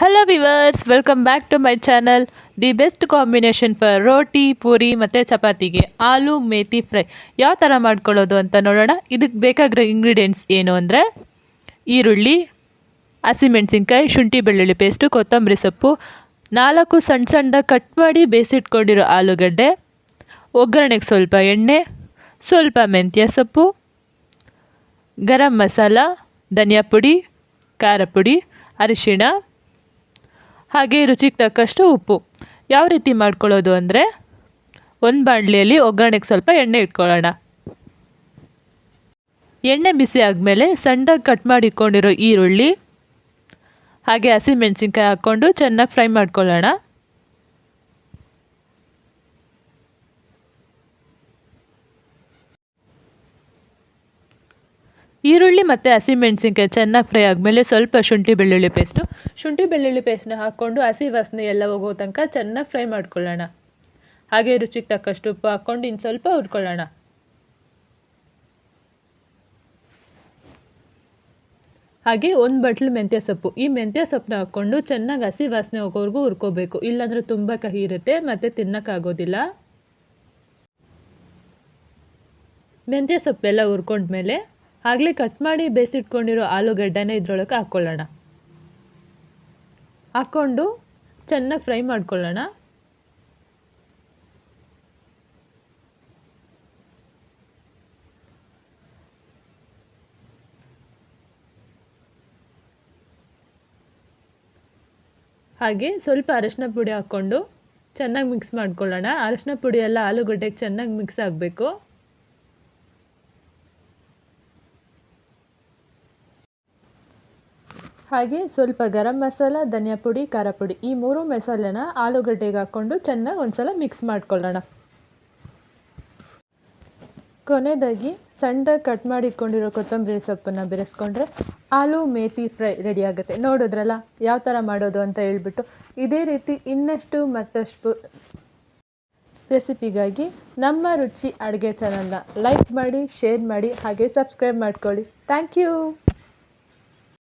Hello viewers welcome back to my channel the best combination for roti puri ಮತ್ತು ಚಪಾತಿಗೆ ಆಲೂ methi fry. ಯಾವ ಥರ ಮಾಡ್ಕೊಳ್ಳೋದು ಅಂತ ನೋಡೋಣ. ಇದಕ್ಕೆ ಬೇಕಾಗಿರೋ ಇಂಗ್ರೀಡಿಯೆಂಟ್ಸ್ ಏನು ಅಂದರೆ ಈರುಳ್ಳಿ ಹಸಿಮೆಣಸಿನ್ಕಾಯಿ ಶುಂಠಿ ಬೆಳ್ಳುಳ್ಳಿ ಪೇಸ್ಟು ಕೊತ್ತಂಬರಿ ಸೊಪ್ಪು, ನಾಲ್ಕು ಸಣ್ಣ ಸಣ್ಣ ಕಟ್ ಮಾಡಿ ಬೇಯಿಸಿಟ್ಕೊಂಡಿರೋ ಆಲೂಗಡ್ಡೆ, ಒಗ್ಗರಣೆಗೆ ಸ್ವಲ್ಪ ಎಣ್ಣೆ, ಸ್ವಲ್ಪ ಮೆಂತ್ಯ ಸೊಪ್ಪು, ಗರಂ ಮಸಾಲ, ಧನಿಯಾ ಪುಡಿ, ಖಾರ ಪುಡಿ, ಅರಿಶಿಣ ಹಾಗೆ ರುಚಿಗೆ ತಕ್ಕಷ್ಟು ಉಪ್ಪು. ಯಾವ ರೀತಿ ಮಾಡ್ಕೊಳ್ಳೋದು ಅಂದರೆ ಒಂದು ಬಾಣಲಿಯಲ್ಲಿ ಒಗ್ಗರಣೆಗೆ ಸ್ವಲ್ಪ ಎಣ್ಣೆ ಇಟ್ಕೊಳ್ಳೋಣ. ಎಣ್ಣೆ ಬಿಸಿ ಆದಮೇಲೆ ಸಣ್ಣದಾಗಿ ಕಟ್ ಮಾಡಿ ಇಟ್ಕೊಂಡಿರೋ ಈರುಳ್ಳಿ, ಹಾಗೆ ಹಸಿಮೆಣ್ಸಿನ್ಕಾಯಿ ಹಾಕ್ಕೊಂಡು ಚೆನ್ನಾಗಿ ಫ್ರೈ ಮಾಡ್ಕೊಳ್ಳೋಣ. ಈರುಳ್ಳಿ ಮತ್ತು ಹಸಿಮೆಣಸಿನ್ಕಾಯಿ ಚೆನ್ನಾಗಿ ಫ್ರೈ ಆದಮೇಲೆ ಸ್ವಲ್ಪ ಶುಂಠಿ ಬೆಳ್ಳುಳ್ಳಿ ಪೇಸ್ಟು. ಶುಂಠಿ ಬೆಳ್ಳುಳ್ಳಿ ಪೇಸ್ಟ್ನ ಹಾಕ್ಕೊಂಡು ಹಸಿ ವಾಸನೆ ಎಲ್ಲ ಹೋಗೋ ತನಕ ಚೆನ್ನಾಗಿ ಫ್ರೈ ಮಾಡ್ಕೊಳ್ಳೋಣ. ಹಾಗೆ ರುಚಿಗೆ ತಕ್ಕಷ್ಟು ಉಪ್ಪು ಹಾಕ್ಕೊಂಡು ಇನ್ನು ಸ್ವಲ್ಪ ಹುರ್ಕೊಳ್ಳೋಣ. ಹಾಗೆ ಒಂದು ಬಟ್ಲು ಮೆಂತ್ಯ ಸೊಪ್ಪು. ಈ ಮೆಂತ್ಯ ಸೊಪ್ಪನ್ನ ಹಾಕ್ಕೊಂಡು ಚೆನ್ನಾಗಿ ಹಸಿ ವಾಸನೆ ಹೋಗೋವರೆಗೂ ಹುರ್ಕೋಬೇಕು. ಇಲ್ಲಾಂದರೆ ತುಂಬ ಕಹಿ ಇರುತ್ತೆ, ಮತ್ತು ತಿನ್ನೋಕ್ಕಾಗೋದಿಲ್ಲ ಮೆಂತ್ಯ ಸೊಪ್ಪೆಲ್ಲ ಹುರ್ಕೊಂಡ್ಮೇಲೆ ಆಗಲೇ ಕಟ್ ಮಾಡಿ ಬೇಯಿಸಿಟ್ಕೊಂಡಿರೋ ಆಲೂಗಡ್ಡೆನ ಇದ್ರೊಳಗೆ ಹಾಕ್ಕೊಳ್ಳೋಣ ಹಾಕ್ಕೊಂಡು ಚೆನ್ನಾಗಿ ಫ್ರೈ ಮಾಡ್ಕೊಳ್ಳೋಣ. ಹಾಗೆ ಸ್ವಲ್ಪ ಅರಶಿನ ಪುಡಿ ಹಾಕ್ಕೊಂಡು ಚೆನ್ನಾಗಿ ಮಿಕ್ಸ್ ಮಾಡ್ಕೊಳ್ಳೋಣ. ಅರಶಿನ ಪುಡಿ ಎಲ್ಲ ಆಲೂಗಡ್ಡೆಗೆ ಚೆನ್ನಾಗಿ ಮಿಕ್ಸ್ ಆಗಬೇಕು. ಹಾಗೆ ಸ್ವಲ್ಪ ಗರಂ ಮಸಾಲ, ಧನಿಯಾ ಪುಡಿ, ಖಾರ ಪುಡಿ ಈ ಮೂರು ಮಸಾಲೆನ ಆಲೂಗಡ್ಡೆಗೆ ಹಾಕ್ಕೊಂಡು ಚೆನ್ನಾಗಿ ಒಂದ್ಸಲ ಮಿಕ್ಸ್ ಮಾಡ್ಕೊಳ್ಳೋಣ. ಕೊನೆಯದಾಗಿ ಸಣ್ಣದಾಗಿ ಕಟ್ ಮಾಡಿ ಇಟ್ಕೊಂಡಿರೋ ಕೊತ್ತಂಬರಿ ಸೊಪ್ಪನ್ನು ಬೆರೆಸ್ಕೊಂಡ್ರೆ ಆಲೂ ಮೇಥಿ ಫ್ರೈ ರೆಡಿ ಆಗುತ್ತೆ. ನೋಡಿದ್ರಲ್ಲ ಯಾವ ಥರ ಮಾಡೋದು ಅಂತ ಹೇಳ್ಬಿಟ್ಟು ಇದೇ ರೀತಿ ಇನ್ನಷ್ಟು ಮತ್ತಷ್ಟು ರೆಸಿಪಿಗಾಗಿ ನಮ್ಮ ರುಚಿ ಅಡುಗೆ ಚಾನಲ್ನ ಲೈಕ್ ಮಾಡಿ ಶೇರ್ ಮಾಡಿ ಹಾಗೆ ಸಬ್ಸ್ಕ್ರೈಬ್ ಮಾಡ್ಕೊಳ್ಳಿ. Thank you